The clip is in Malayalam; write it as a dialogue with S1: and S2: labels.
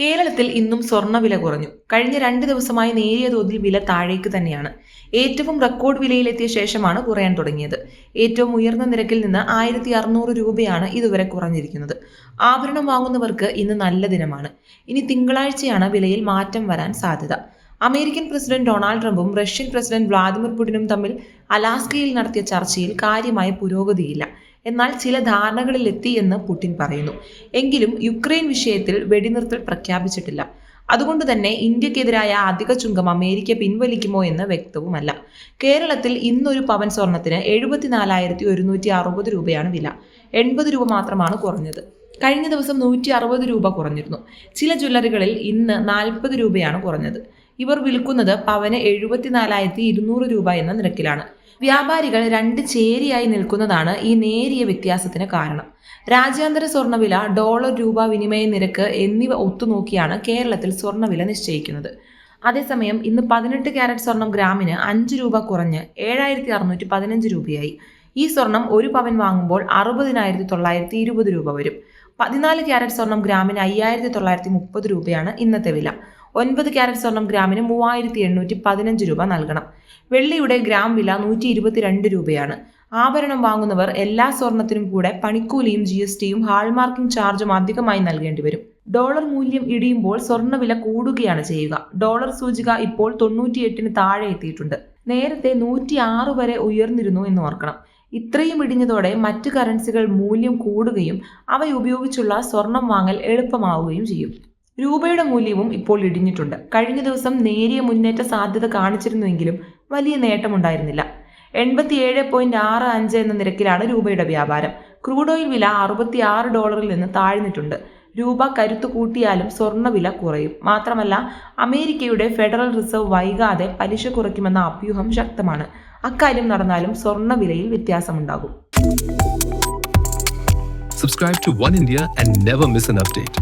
S1: കേരളത്തിൽ ഇന്നും സ്വർണവില കുറഞ്ഞു. കഴിഞ്ഞ രണ്ട് ദിവസമായി നേരിയ തോതിൽ വില താഴേക്ക് തന്നെയാണ്. ഏറ്റവും റെക്കോർഡ് വിലയിലെത്തിയ ശേഷമാണ് കുറയാൻ തുടങ്ങിയത്. ഏറ്റവും ഉയർന്ന നിരക്കിൽ നിന്ന് ആയിരത്തി അറുന്നൂറ് രൂപയാണ് ഇതുവരെ കുറഞ്ഞിരിക്കുന്നത്. ആഭരണം വാങ്ങുന്നവർക്ക് ഇന്ന് നല്ല ദിനമാണ്. ഇനി തിങ്കളാഴ്ചയാണ് വിലയിൽ മാറ്റം വരാൻ സാധ്യത. അമേരിക്കൻ പ്രസിഡന്റ് ഡൊണാൾഡ് ട്രംപും റഷ്യൻ പ്രസിഡന്റ് വ്ളാദിമിർ പുടിനും തമ്മിൽ അലാസ്കയിൽ നടത്തിയ ചർച്ചയിൽ കാര്യമായ പുരോഗതിയില്ല. എന്നാൽ ചില ധാരണകളിലെത്തി എന്ന് പുടിൻ പറയുന്നു. എങ്കിലും യുക്രൈൻ വിഷയത്തിൽ വെടിനിർത്തൽ പ്രഖ്യാപിച്ചിട്ടില്ല. അതുകൊണ്ട് തന്നെ ഇന്ത്യക്കെതിരായ അധിക ചുങ്കം അമേരിക്ക പിൻവലിക്കുമോ എന്ന് വ്യക്തവുമല്ല. കേരളത്തിൽ ഇന്നൊരു പവൻ സ്വർണത്തിന് എഴുപത്തിനാലായിരത്തി ഒരുന്നൂറ്റി അറുപത് രൂപയാണ് വില. എൺപത് രൂപ മാത്രമാണ് കുറഞ്ഞത്. കഴിഞ്ഞ ദിവസം നൂറ്റി അറുപത് രൂപ കുറഞ്ഞിരുന്നു. ചില ജ്വല്ലറികളിൽ ഇന്ന് നാൽപ്പത് രൂപയാണ് കുറഞ്ഞത്. ഇവർ വിൽക്കുന്നത് പവന് എഴുപത്തിനാലായിരത്തി ഇരുന്നൂറ് രൂപ എന്ന നിരക്കിലാണ്. വ്യാപാരികൾ രണ്ട് ചേരിയായി നിൽക്കുന്നതാണ് ഈ നേരിയ വ്യത്യാസത്തിന് കാരണം. രാജ്യാന്തര സ്വർണവില ഡോളർ രൂപ വിനിമയ നിരക്ക് എന്നിവ ഒത്തുനോക്കിയാണ് കേരളത്തിൽ സ്വർണവില നിശ്ചയിക്കുന്നത്. അതേസമയം ഇന്ന് പതിനെട്ട് ക്യാരറ്റ് സ്വർണം ഗ്രാമിന് അഞ്ച് രൂപ കുറഞ്ഞ് ഏഴായിരത്തി അറുന്നൂറ്റി പതിനഞ്ച് രൂപയായി. ഈ സ്വർണം ഒരു പവൻ വാങ്ങുമ്പോൾ അറുപതിനായിരത്തി തൊള്ളായിരത്തി ഇരുപത് രൂപ വരും. പതിനാല് ക്യാരറ്റ് സ്വർണം ഗ്രാമിന് അയ്യായിരത്തി തൊള്ളായിരത്തി മുപ്പത് രൂപയാണ് ഇന്നത്തെ വില. ഒൻപത് ക്യാരറ്റ് സ്വർണം ഗ്രാമിന് മൂവായിരത്തി എണ്ണൂറ്റി പതിനഞ്ച് രൂപ നൽകണം. വെള്ളിയുടെ ഗ്രാം വില നൂറ്റി ഇരുപത്തിരണ്ട് രൂപയാണ്. ആഭരണം വാങ്ങുന്നവർ എല്ലാ സ്വർണത്തിനും കൂടെ പണിക്കൂലിയും ജി എസ് ടിയും ഹാൾമാർക്കിംഗ് ചാർജും അധികമായി നൽകേണ്ടി വരും. ഡോളർ മൂല്യം ഇടിയുമ്പോൾ സ്വർണവില കൂടുകയാണ് ചെയ്യുക. ഡോളർ സൂചിക ഇപ്പോൾ തൊണ്ണൂറ്റിയെട്ടിന് താഴെ എത്തിയിട്ടുണ്ട്. നേരത്തെ നൂറ്റി ആറ് വരെ ഉയർന്നിരുന്നു എന്ന് ഓർക്കണം. ഇത്രയും ഇടിഞ്ഞതോടെ മറ്റ് കറൻസികൾ മൂല്യം കൂടുകയും അവ ഉപയോഗിച്ചുള്ള സ്വർണം വാങ്ങൽ എളുപ്പമാവുകയും ചെയ്യും. രൂപയുടെ മൂല്യവും ഇപ്പോൾ ഇടിഞ്ഞിട്ടുണ്ട്. കഴിഞ്ഞ ദിവസം നേരിയ മുന്നേറ്റ സാധ്യത കാണിച്ചിരുന്നുവെങ്കിലും വലിയ നേട്ടമുണ്ടായിരുന്നില്ല. എൺപത്തിയേഴ് പോയിന്റ് ആറ് അഞ്ച് എന്ന നിരക്കിലാണ് രൂപയുടെ വ്യാപാരം. ക്രൂഡ് ഓയിൽ വില അറുപത്തി ആറ് ഡോളറിൽ നിന്ന് താഴ്ന്നിട്ടുണ്ട്. രൂപ കരുത്തു കൂട്ടിയാലും സ്വർണവില കുറയും. മാത്രമല്ല അമേരിക്കയുടെ ഫെഡറൽ റിസർവ് വൈകാതെ പലിശ കുറയ്ക്കുമെന്ന അഭ്യൂഹം ശക്തമാണ്. അക്കാര്യം നടന്നാലും സ്വർണവിലയിൽ വ്യത്യാസമുണ്ടാകും.
S2: Subscribe to One India and never miss an update.